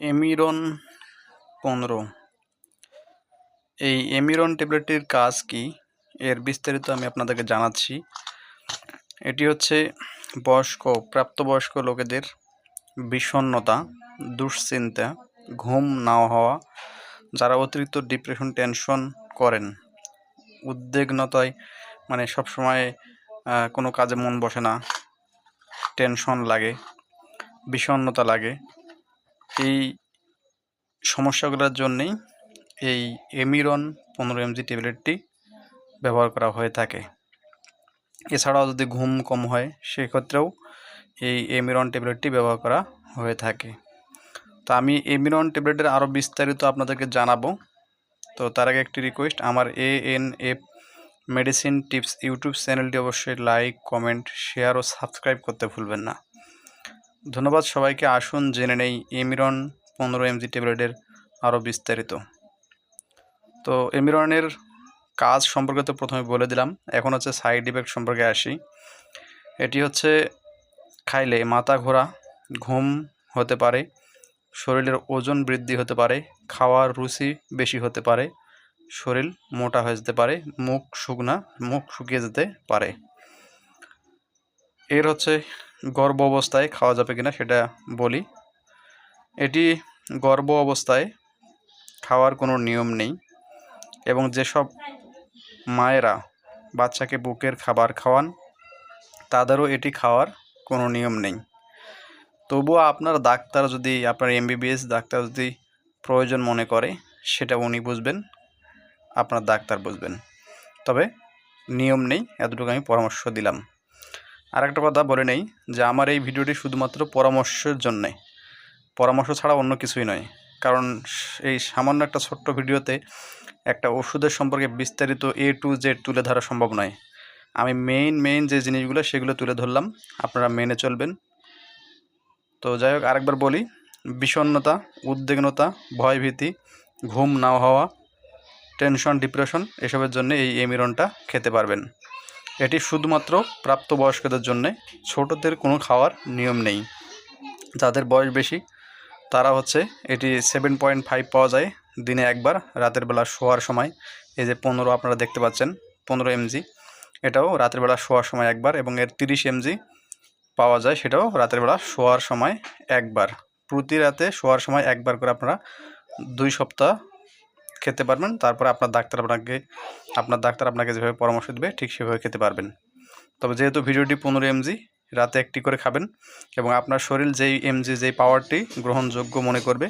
এমিরন পনেরো। এই এমিরন ট্যাবলেটটির কাজ কি? এর বিস্তারিত আমি আপনাদেরকে জানাচ্ছি। এটি হচ্ছে বয়স্ক, প্রাপ্তবয়স্ক লোকেদের বিষণ্নতা দুশ্চিন্তা, ঘুম না হওয়া, যারা অতিরিক্ত ডিপ্রেশন, টেনশন করেন। উদ্বিগ্নতায় মানে সবসময় কোনো কাজে মন বসে না। টেনশন লাগে বিষণ্নতা লাগে। এই সমস্যাগুলোর জন্যেই এই এমিরন পনেরো এমজি ট্যাবলেটটি ব্যবহার করা হয়ে থাকে। এছাড়াও যদি ঘুম কম হয়, সেক্ষেত্রেও এই এমিরন ট্যাবলেটটি ব্যবহার করা হয়ে থাকে। তো আমি এমিরন ট্যাবলেটের আরও বিস্তারিত আপনাদেরকে জানাব। তো তার আগে একটি রিকোয়েস্ট আমার A N F medicine tips YouTube চ্যানেলটি অবশ্যই লাইক কমেন্ট শেয়ার ও সাবস্ক্রাইব করতে ভুলবেন না। ধন্যবাদ সবাইকে। আসুন, জেনে নেই, এমিরন পনেরো এমজি ট্যাবলেটের আরও বিস্তারিত। তো এমিরনের কাজ সম্পর্কে তো প্রথমে বলে দিলাম, এখন হচ্ছে সাইড ইফেক্ট সম্পর্কে আসি। এটি হচ্ছে, খাইলে মাথা ঘোরা, ঘুম হতে পারে, শরীরের ওজন বৃদ্ধি হতে পারে, খাওয়ার রুচি বেশি হতে পারে, শরীর মোটা হয়ে যেতে পারে, মুখ শুকনা, মুখ শুকিয়ে যেতে পারে। এর হচ্ছে গর্ভ অবস্থায় খাওয়া যাবে কিনা সেটা বলি। এটি গর্ভ অবস্থায় খাওয়ার কোনো নিয়ম নেই এবং যেসব মায়েরা বাচ্চাকে বুকের খাবার খাওয়ান, তাদেরও এটি খাওয়ার কোনো নিয়ম নেই। তবুও আপনার ডাক্তার যদি, আপনার এমবিবিএস ডাক্তার যদি প্রয়োজন মনে করে, সেটা উনি বুঝবেন, আপনার ডাক্তার বুঝবেন। তবে নিয়ম নেই, এতটুকু আমি পরামর্শ দিলাম। আর একটা কথা বলে নেই যে আমার এই ভিডিওটি শুধুমাত্র পরামর্শের জন্যে। পরামর্শ ছাড়া অন্য কিছুই নয়। কারণ এই সামান্য একটা ছোট্ট ভিডিওতে একটা ওষুধের সম্পর্কে বিস্তারিত এ টু জেড তুলে ধরা সম্ভব নয়। আমি মেইন মেইন যে জিনিসগুলো সেগুলো তুলে ধরলাম, আপনারা মেনে চলবেন। তো যাই হোক, আরেকবার বলি বিষণ্নতা উদ্বিগ্নতা, ভয়ভীতি, ঘুম না হওয়া টেনশন ডিপ্রেশন এসবের জন্য এই এমিরনটা খেতে পারবেন। এটি শুধুমাত্র প্রাপ্তবয়স্কদের জন্যে। ছোটদের কোনো খাওয়ার নিয়ম নেই। যাদের বয়স বেশি, তারা হচ্ছে এটি সেভেন পয়েন্ট ফাইভ পাওয়া যায় দিনে একবার, রাতের বেলা শোয়ার সময়। এই যে পনেরো আপনারা দেখতে পাচ্ছেন, পনেরো এমজি এটাও রাতের বেলা শোয়ার সময় একবার এবং এর তিরিশ এমজি পাওয়া যায়, সেটাও রাতের বেলা শোয়ার সময় একবার। প্রতি রাতে শোয়ার সময় একবার করে আপনারা দুই সপ্তাহ খেতে পারবেন। তারপরে আপনার ডাক্তার আপনাকে, আপনার ডাক্তার আপনাকে যেভাবে পরামর্শ দেবে, ঠিক সেভাবে খেতে পারবেন। তবে যেহেতু ভিডিওটি পনেরো এমজি, রাতে একটি করে খাবেন এবং আপনার শরীর যেই এমজি, যেই পাওয়ারটি গ্রহণযোগ্য মনে করবে,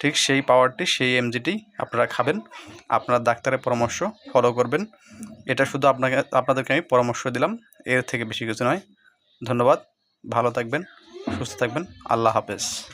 ঠিক সেই পাওয়ারটি সেই এমজিটি আপনারা খাবেন। আপনার ডাক্তারের পরামর্শ ফলো করবেন। এটা শুধু আপনাকে, আপনাদেরকে আমি পরামর্শ দিলাম, এর থেকে বেশি কিছু নয়। ধন্যবাদ, ভালো থাকবেন, সুস্থ থাকবেন, আল্লাহ হাফেজ।